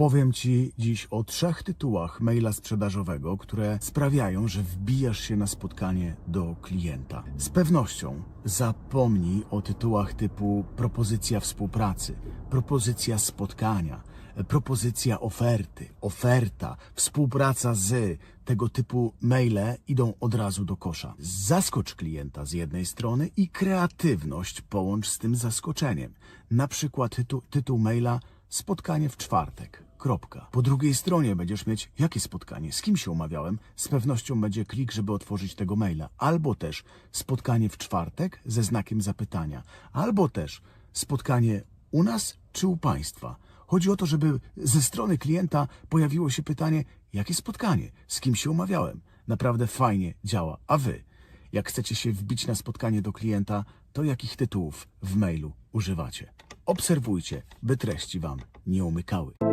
Powiem Ci dziś o trzech tytułach maila sprzedażowego, które sprawiają, że wbijasz się na spotkanie do klienta. Z pewnością zapomnij o tytułach typu propozycja współpracy, propozycja spotkania, propozycja oferty, oferta, współpraca z. Tego typu maile idą od razu do kosza. Zaskocz klienta z jednej strony i kreatywność połącz z tym zaskoczeniem. Na przykład tytuł, tytuł maila Spotkanie w czwartek. Kropka. Po drugiej stronie będziesz mieć jakie spotkanie, z kim się umawiałem. Z pewnością będzie klik, żeby otworzyć tego maila. Albo też spotkanie w czwartek ze znakiem zapytania. Albo też spotkanie u nas czy u państwa. Chodzi o to, żeby ze strony klienta pojawiło się pytanie, jakie spotkanie, z kim się umawiałem. Naprawdę fajnie działa. A wy, jak chcecie się wbić na spotkanie do klienta, to jakich tytułów w mailu używacie? Obserwujcie, by treści wam nie umykały.